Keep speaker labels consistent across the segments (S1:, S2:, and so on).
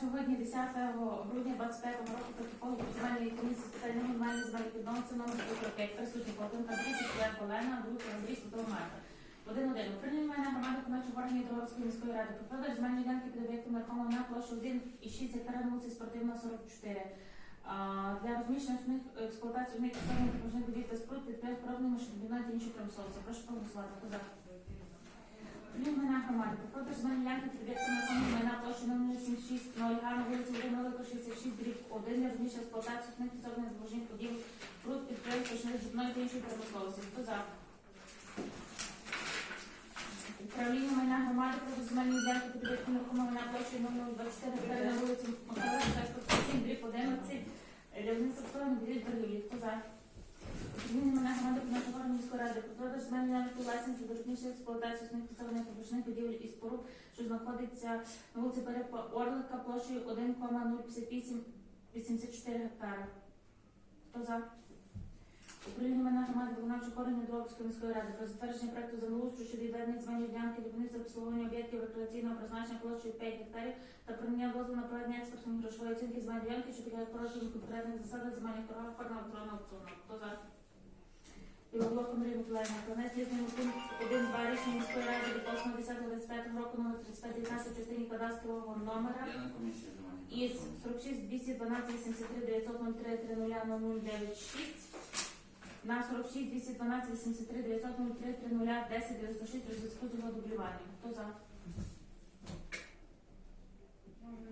S1: сьогодні, 10 грудня 25 року, протоколу земельної комісії з мінімальної земельних відносин номер 45, присутні Володимир Андрійович, Олег Олена, Андрій Святого Марка. Один один. Управління майна громади виконавчого органів Дорогської міської ради. Про продаж земельної ділянки під об'єктом нерухомого на площу 1,6 гектара вулиці Спортивна 44. Для розміщення основних експлуатації одних підсобних допоміжних будівель та споруд підприємств поробними машинобудівної та інших промисловців. Прошу проголосувати. Хто? Управління майна громади. Про продаж ділянки під об'єктом нерухомого майна площу 076 0 га на вулиці Володимира 66 дріб 1 для розміщення експлуатації основних підсобних допоміжних будівель споруд підприємств машинобудівної та інших промисловців. Хто за? Управління майна громади про земельні ділянки під об'єктом нерухомого майна площею 024 гектари на вулиці Михайловича 137, дріб 11, Леонід Савтовин, Білі торгівлі. Хто за? Управління майна громади про про продаж земельної до розміщення експлуатації основних підсобних проміжних будівель і споруд, що знаходиться на вулиці Перепа Орлика площею 1,058 84 гектари. Хто за? Управління майна громади виконавчого органу Дробської міської ради про затвердження проекту землеустрою щодо відведення земельної ділянки для будівництва обслуговування об'єктів рекреаційного призначення площею 5 гектарів та прийняття дозволу на проведення експертної грошової оцінки земельної ділянки, що підлягає порушенню конкретних засадах земельних торгах форма електронного аукціону. Хто за? Білоблок Андрій Миколаївна, про внесення змін у пункт 1 2 рішення міської ради від 8.10.25 року номер 3519 в частині кадастрового номера
S2: комісії
S1: із 46 212 83 903 30 096 на 46 212 83 903 30 10 96 у зв'язку з його дублюванням. Хто за?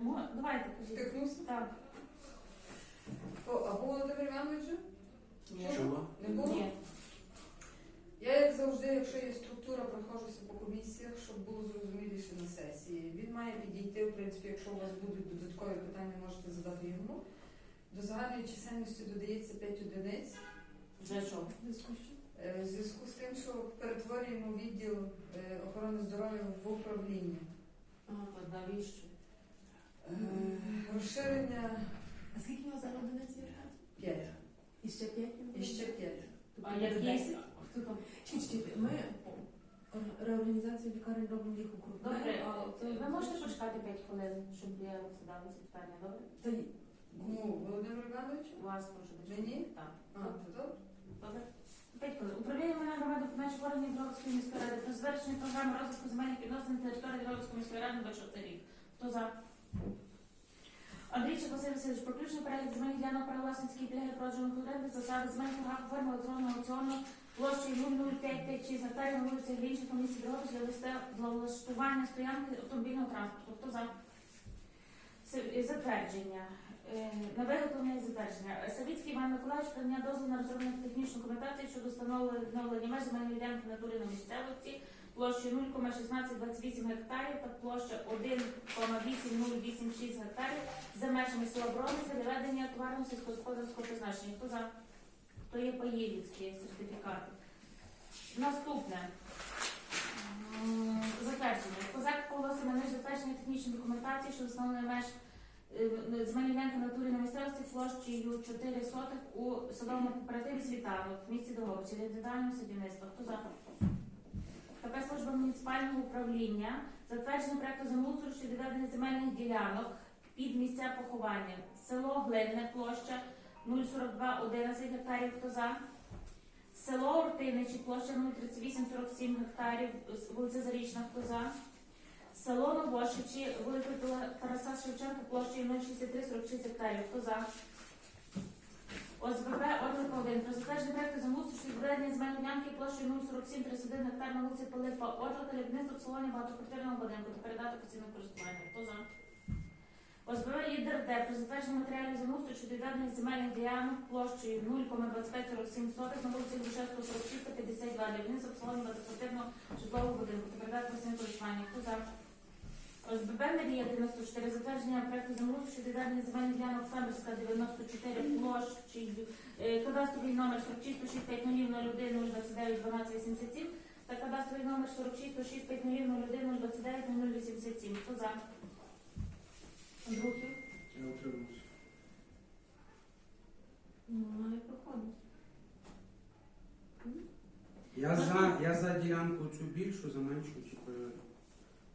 S1: Ну, давайте, кажіть.
S3: Втикнувся?
S1: Так.
S3: О, А був Володимир Іванович? вже?
S2: Чого?
S3: Не було?
S1: Ні.
S3: Завжди, якщо є структура, проходжуся по комісіях, щоб було зрозуміліше на сесії. Він має підійти, в принципі, якщо у вас будуть додаткові питання, можете задати йому. До загальної чисельності додається 5 одиниць.
S1: Вже що?
S3: Е, В зв'язку з тим, що перетворюємо відділ е, охорони здоров'я в управління.
S1: А, навіщо?
S3: Е, Розширення
S4: А скільки у вас зараз одиниці
S3: 5.
S4: І ще п'ять?
S3: І ще 5.
S1: А якісь? Хто там?
S4: Чи, чи, ми реорганізацію лікарень робимо їх округ.
S1: Добре, ви можете почекати 5 хвилин, щоб я задала це питання, добре?
S4: Та й
S3: Кому? Володимир Іванович?
S1: Вас прошу.
S3: Мені?
S1: Так.
S3: А, то добре.
S1: Добре. П'ять хвилин. Управління майна громади виконавчих органів Дробської міської ради про завершення програми розвитку земельних відносин на території Дробської міської ради на 26 рік. Хто за? Андрійчик Василь Васильович, про включення перелік земельних ділянок правовласницьких підляги продажу оренди засади земельних торгах у електронного аукціону площею 00556 гектарів на вулиці Глінченка в місті Дрогобич для листа- влаштування стоянки автомобільного транспорту. Хто за? Затвердження. Е, На виготовлення затвердження. Савіцький Іван Миколаївич прийняв дозвіл на розроблення технічної документації щодо встановлення меж земельної ділянки на турі на місцевості площею 0,1628 гектарів та площа 1,8086 гектарів за межами села Брониця для ведення товарного сільськогосподарського призначення. Хто за? То є паєвівські сертифікати. Наступне. Затвердження. Козак Павло Семенович затвердження технічної документації щодо встановлення меж е, земельної ділянки на на місцевості площею 4 сотих у садовому кооперативі Світанок в місті для індивідуального садівництва. Хто за? КП служба муніципального управління, затвердження проекту землеустрою щодо ведення земельних ділянок під місця поховання. Село Глинне, площа 04211 гектарів. Хто за? Село Ортиничі, площа 03847 гектарів, вулиця Зарічна. Хто за? Село Новошичі, вулиця Тараса Шевченка, площею 06346 гектарів. Хто за? ОСББ Орлика 1. Про затвердження проекту землеустрою щодо відведення земельної ділянки площею 047 31 гектар на вулиці Пилипа Орлика для обслуговування багатоквартирного будинку передати постійне користування. Хто за? ОСББ Лідер Д. Про затвердження матеріалів землеустрою щодо відведення земельних ділянок площею 0,2547 сотих на вулиці Грушевського 46 та 52 для будівництва обслуговування багатоквартирного житлового будинку та передати постійне користування. Хто за? ОСББ Надія 94, затвердження проекту землеустрою щодо відведення земельних ділянок Самбірська 94 площею, е, кадастровий номер 46 650 01 029 12 87 та кадастровий номер 46 650 01 029 087. Хто за?
S5: Я утримався.
S4: ну, вона не проходить.
S5: Я за, я за ділянку цю більшу, за меншу, типу,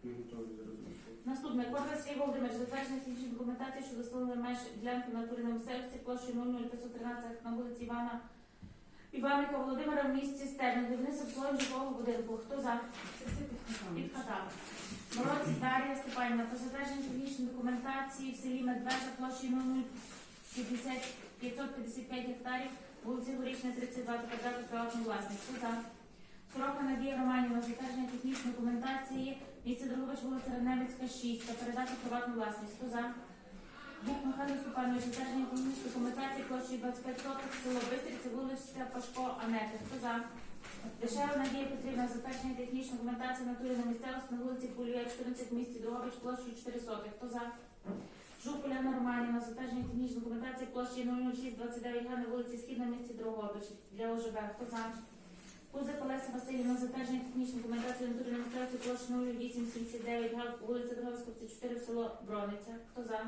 S5: Ми готові зараз голосувати.
S1: Наступне Корда Сергій Володимир, затвердження технічної документації щодо встановлення меж ділянки в натурі на місцевості площею 00513 на вулиці Івана Іваника Володимира в місті Стерни, де вниз обслуговує житлового будинку. Хто за?
S3: Це все під хатами.
S1: Під хатами. Мороці Дар'я Степанівна, про затвердження технічної документації в селі Медвежа 050 555 гектарів, вулиці Горішня, 32 квадратів приватної власності. Хто за? Сорока Надія Романівна, затвердження технічної документації, місце Дрогобич, вулиця Реневицька, 6, та передати в приватну власність. Хто за? Бук Михайло Степанович, затвердження технічної документації площею 25 соток, село Бистриця, вулиця Пашко, Анети. Хто за? Дешева Надія Петрівна, затвердження технічної документації натури на місцевості на вулиці Пулія, 14 в місті Дрогобич, площею 4 сотки. Хто за? Жук Уляна Романівна, затвердження технічної документації площею 00629 га на вулиці Східна місті Дрогобич для ОЖБ. Хто за? Кузик Олеся Васильівна, затвердження технічної документації натури на місцевості площею 0879 га, вулиця Дрогобицька, 4 в село Брониця. Хто за?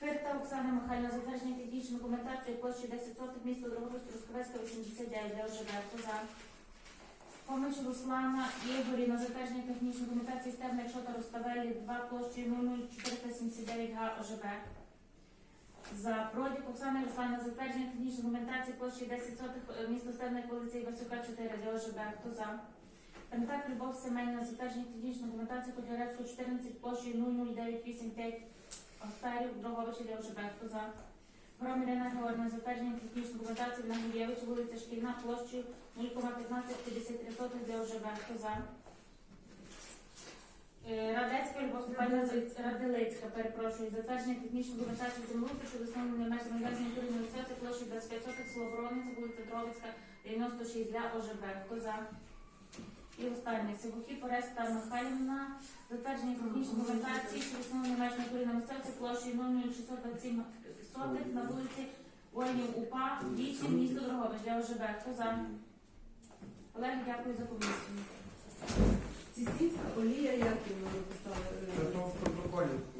S1: Фирта Оксана Михайлівна, затвердження технічної документації площею 10 соток, місто Дрогобич, Трускавецька, 89 для. Хто за? Помич Руслана Ігорівна, затвердження технічної документації Стебна Шота Руставелі 2 площею 00479 га ОЖБ. За Продік Оксана Руслана, затвердження технічної документації площею 10 сотих місто Стебна вулиці Васюка 4 для ОЖБ. Хто за? Пентак Любов Семенівна, затвердження технічної документації Котляревського 14 площею 00985 гектарів Дроговича для ОЖБ. За? Гром Ірина Георгіївна, затвердження технічної документації на Гулєвич, вулиця Шкільна, площею 0,1553 для ОЖБ. За? Е, Радецька Любов Степанівна
S3: Радилицька.
S1: Перепрошую, затвердження технічної документації землеустрою щодо встановлення меж турної місцевості площею 25 сотих, село Боровниця, вулиця Тровицька, 96 для ОЖБ. За? І останнє Сивухів Ореста Михайлівна, затвердження технічної документації, що існує меж натурі на місцевці площею 00627 сотих на вулиці Воїнів УПА, 8, місто Дрогове. Я ОЖБ. Хто за? Олег, дякую за комісію. Сісінська Олія Яківна написала. Це в протоколі.